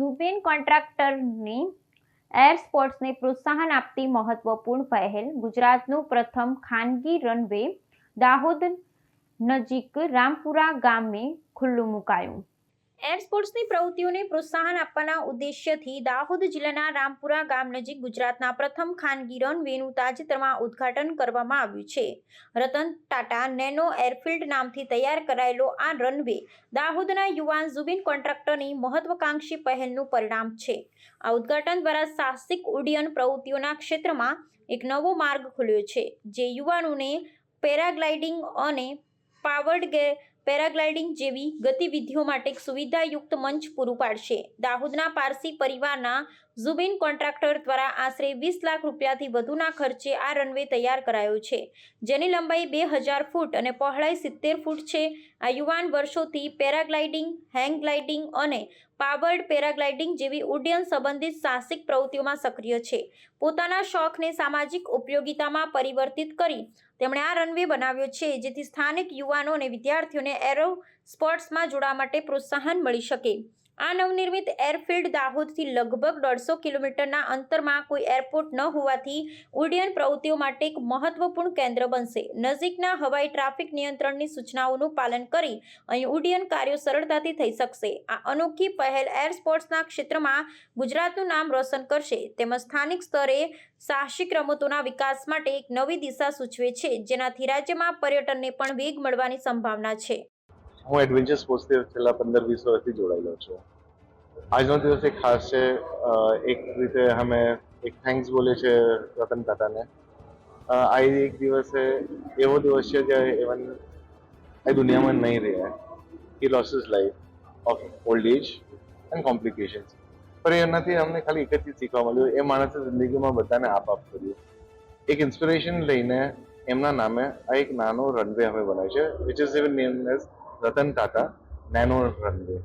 ઝુબેન કોન્ટ્રાક્ટરની air સ્પોર્ટ્સને પ્રોત્સાહન આપતી મહત્વપૂર્ણ પહેલ ગુજરાતનું પ્રથમ ખાનગી રનવે દાહોદ નજીક રામપુરા ગામે ખુલ્લું મુકાયું. એર સ્પોર્ટ્સની પ્રવૃત્તિઓને પ્રોત્સાહન આપવાના ઉદ્દેશ્યથી દાહોદ જિલ્લાના રામપુરા ગામ નજીક ગુજરાતના પ્રથમ ખાનગી રનવેનું તાજેતરમાં ઉદ્ઘાટન કરવામાં આવ્યું છે. રતન ટાટા નેનો એરફિલ્ડ નામથી તૈયાર કરાયેલો આ રનવે દાહોદના યુવાન ઝુબિન કોન્ટ્રાક્ટરની મહત્વકાંક્ષી પહેલનું પરિણામ છે. આ ઉદ્ઘાટન દ્વારા સાહસિક ઉડ્ડયન પ્રવૃત્તિઓના ક્ષેત્રમાં એક નવો માર્ગ ખુલ્યો છે, જે યુવાનોને પેરાગ્લાઇડિંગ અને પાવર્ડ પેરાગ્લાઇડિંગ જેવી ગતિવિધિઓ માટે સુવિધાયુક્ત મંચ પૂરું પાડશે. દાહોદના પારસી પરિવારના ઝુબિન કોન્ટ્રાક્ટર દ્વારા આશરે વીસ લાખ રૂપિયાથી વધુના ખર્ચે આ રનવે તૈયાર કરાયો છે. જેની લંબાઈ બે હજાર ફૂટ અને પહોળાઈ સિત્તેર ફૂટ છે. આ યુવાન વર્ષોથી પેરાગ્લાઇડિંગ હેંગ ગ્લાઇડિંગ અને પાવર્ડ પેરાગ્લાઇડિંગ જેવી ઉડ્ડયન સંબંધિત સાહસિક પ્રવૃત્તિઓમાં સક્રિય છે. પોતાના શોખને સામાજિક ઉપયોગિતામાં પરિવર્તિત કરી તેમણે આ રનવે બનાવ્યો છે, જેથી સ્થાનિક યુવાનો અને વિદ્યાર્થીઓને એરો સ્પોર્ટ્સમાં જોડાવા માટે પ્રોત્સાહન મળી શકે. આ નવનિર્મિત એરફિલ્ડ દાહોદથી લગભગ દોઢસો કિલોમીટરના અંતરમાં કોઈ એરપોર્ટ ન હોવાથી ઉડ્ડયન પ્રવૃત્તિઓ માટે એક મહત્વપૂર્ણ કેન્દ્ર બનશે. નજીકના હવાઈ ટ્રાફિક નિયંત્રણની સૂચનાઓનું પાલન કરી અહીં ઉડ્ડયન કાર્યો સરળતાથી થઈ શકશે. આ અનોખી પહેલ એર સ્પોર્ટ્સના ક્ષેત્રમાં ગુજરાતનું નામ રોશન કરશે. તેમજ સ્થાનિક સ્તરે સાહસિક રમતોના વિકાસ માટે એક નવી દિશા સૂચવે છે, જેનાથી રાજ્યમાં પર્યટનને પણ વેગ મળવાની સંભાવના છે. હું એડવેન્ચર સ્પોર્ટ્સથી છેલ્લા પંદર વીસ વર્ષથી જોડાયેલો છું. આજનો દિવસ એક ખાસ છે એક રીતે અમે એક થેન્ક્સ બોલે છે રતન ટાટાને. આ એક દિવસ એવો દિવસ છે જે ઇવન આ દુનિયામાં નહીં રહ્યા he loss is life of old age and complications પણ એનાથી અમને ખાલી એક જ ચીજ શીખવા મળ્યું, એ માણસે જિંદગીમાં બધાને આપ આપ કર્યું. એક ઇન્સ્પિરેશન લઈને એમના નામે આ એક નાનો રનવે અમે બનાવ્યો છે which is even name as Ratan Tata, nano runway.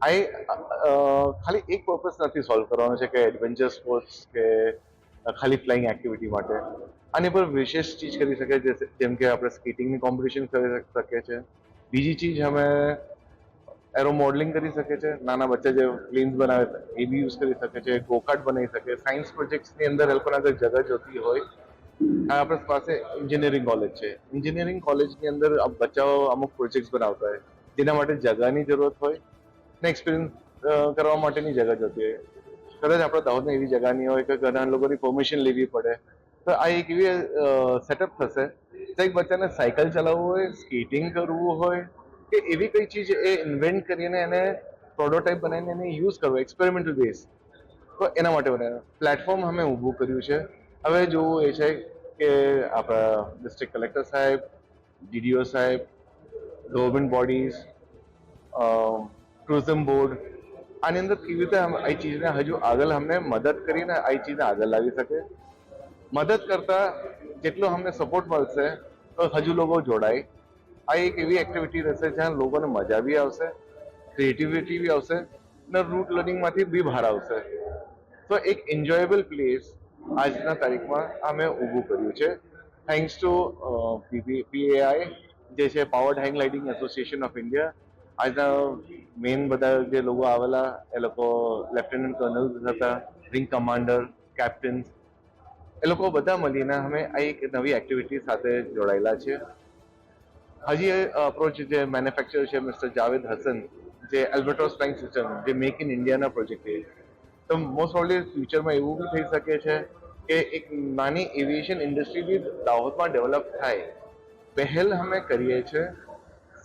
આ ખાલી એક પર્પઝ નથી સોલ્વ કરવાનો છે કે એડવેન્ચર સ્પોર્ટ્સ કે ખાલી ફ્લાઇંગ એક્ટિવિટી માટે. આની પર વિશેષ ચીજ કરી શકે છે, જેમ કે આપણે સ્કેટિંગની કોમ્પિટિશન કરી શકીએ છીએ બીજી ચીજ અમે એરો મોડલિંગ કરી શકે છે, નાના બચ્ચા જે પ્લેન્સ બનાવે એ બી યુઝ કરી શકે છે ગોકાર્ટ બનાવી શકે. સાયન્સ પ્રોજેક્ટ્સની અંદર એ લોકોને અગર જોતી હોય આપણી પાસે એન્જિનિયરિંગ કોલેજ છે. એન્જિનિયરિંગ કોલેજની અંદર બચ્ચાઓ અમુક પ્રોજેક્ટ્સ બનાવતા હોય. જેના માટે જગાની જરૂરત હોય ને એક્સપિરિયન્સ કરવા માટેની જગા જોતી હોય. કદાચ આપણા દાહોદમાં એવી જગા નહીં હોય કે ઘણા લોકોની પરમિશન લેવી પડે. તો આ એક એવી સેટઅપ થશે એક બચ્ચાને સાયકલ ચલાવવું હોય સ્કેટિંગ કરવું હોય, કે એવી કઈ ચીજ એ ઇન્વેન્ટ કરીને એને પ્રોટોટાઇપ બનાવીને એને યુઝ કરવો એક્સપેરિમેન્ટલ બેઝ તો એના માટે બનાવ્યું. પ્લેટફોર્મ અમે ઊભું કર્યું છે. હવે જોવું એ છે કે આપણા ડિસ્ટ્રિક્ટ કલેક્ટર સાહેબ ડીડીઓ સાહેબ ગવર્મેન્ટ બોડીઝ ટુરિઝમ બોર્ડ આની અંદર કેવી રીતે આ ચીજને હજુ આગળ અમને મદદ કરીને આ ચીજને આગળ લાવી શકે? મદદ કરતા જેટલો અમને સપોર્ટ મળશે, તો હજુ લોકો જોડાય. આ એક એવી એક્ટિવિટી રહેશે જ્યાં લોકોને મજા બી આવશે ક્રિએટિવિટી બી આવશે અને રૂટ લર્નિંગમાંથી બી બહાર આવશે. તો એક એન્જોયેબલ પ્લેસ આજના તારીખમાં અમે ઊભું કર્યું છે. થેન્ક્સ ટુ પીએઆઈ જે છે power hang gliding association of India આજના મેઇન બધા જે લોકો આવેલા, એ લોકો લેફ્ટનન્ટ કર્નલ હતા વિંગ કમાન્ડર કેપ્ટન્સ એ લોકો બધા મળીને અમે આ એક નવી એક્ટિવિટી સાથે જોડાયેલા છે. હજી અપ્રોચ જે મેન્યુફેક્ચર છે મિસ્ટર જાવેદ હસન જે એલ્બર્ટોસ ફ્લાઇંગ સિસ્ટમ જે મેક ઇન ઇન્ડિયાના પ્રોજેક્ટ છે તો મોસ્ટ ઓફલી ફ્યુચરમાં એવું બી થઈ શકે છે કે એક નાની એવિએશન ઇન્ડસ્ટ્રી બી દાહોદમાં ડેવલપ થાય. પહેલ અમે કરીએ છીએ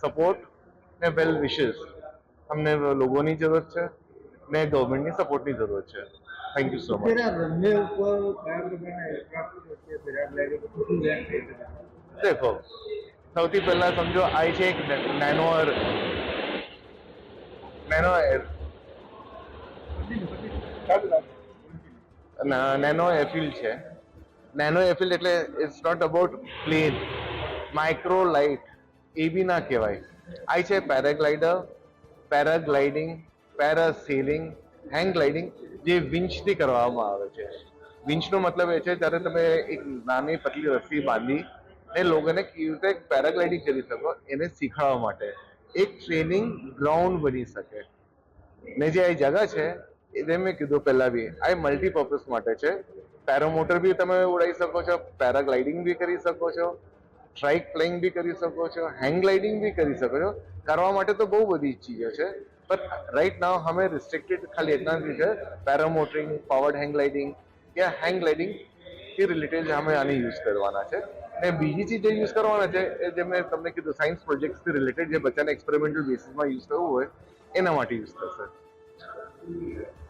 સપોર્ટ ને વેલ વિશેસ અમને લોકોની જરૂરત છે ને ગવર્મેન્ટની સપોર્ટની જરૂરત છે. થેન્ક યુ સો મચ દેખો સૌથી પહેલા સમજો આ છે એક નેનો નેનો નેનો એફિલ્ડ છે. નેનો એફિલ્ડ એટલે it's not about plane micro light A B ના કહેવાય. આ છે paraglider paragliding parasailing hang gliding જે વિંચથી કરવામાં આવે છે. વિંચનો મતલબ એ છે જ્યારે તમે એક નાની પતલી રસ્સી બાંધી એ લોકોને કેવી રીતે પેરાગ્લાઇડિંગ કરી શકો એને શીખવા માટે એક ટ્રેનિંગ ગ્રાઉન્ડ બની શકે. ને જે આ જગા છે એ જેમ મેં કીધું પહેલા બી, આ મલ્ટીપર્પઝ માટે છે. પેરામોટર બી તમે ઉડાવી શકો છો પેરાગ્લાઇડિંગ બી કરી શકો છો સ્ટ્રાઇક ફ્લાઇંગ બી કરી શકો છો હેંગ ગ્લાઇડિંગ બી કરી શકો છો. કરવા માટે તો બહુ બધી ચીજો છે, પણ રાઈટ નાવ અમે રિસ્ટ્રિક્ટેડ ખાલી એટલાથી છે પેરામોટરિંગ પાવર્ડ હેંગ ગ્લાઇડિંગ કે હેંગ ગ્લાઇડિંગ એ રિલેટેડ અમે આને યુઝ કરવાના છે. ને બીજી ચીજ જે યુઝ કરવાના છે, એ જે મેં તમને કીધું સાયન્સ પ્રોજેક્ટ્સથી રિલેટેડ જે બચ્ચાને એક્સપેરિમેન્ટલ બેસિસમાં યુઝ કરવું હોય, એના માટે યુઝ થશે. Yeah.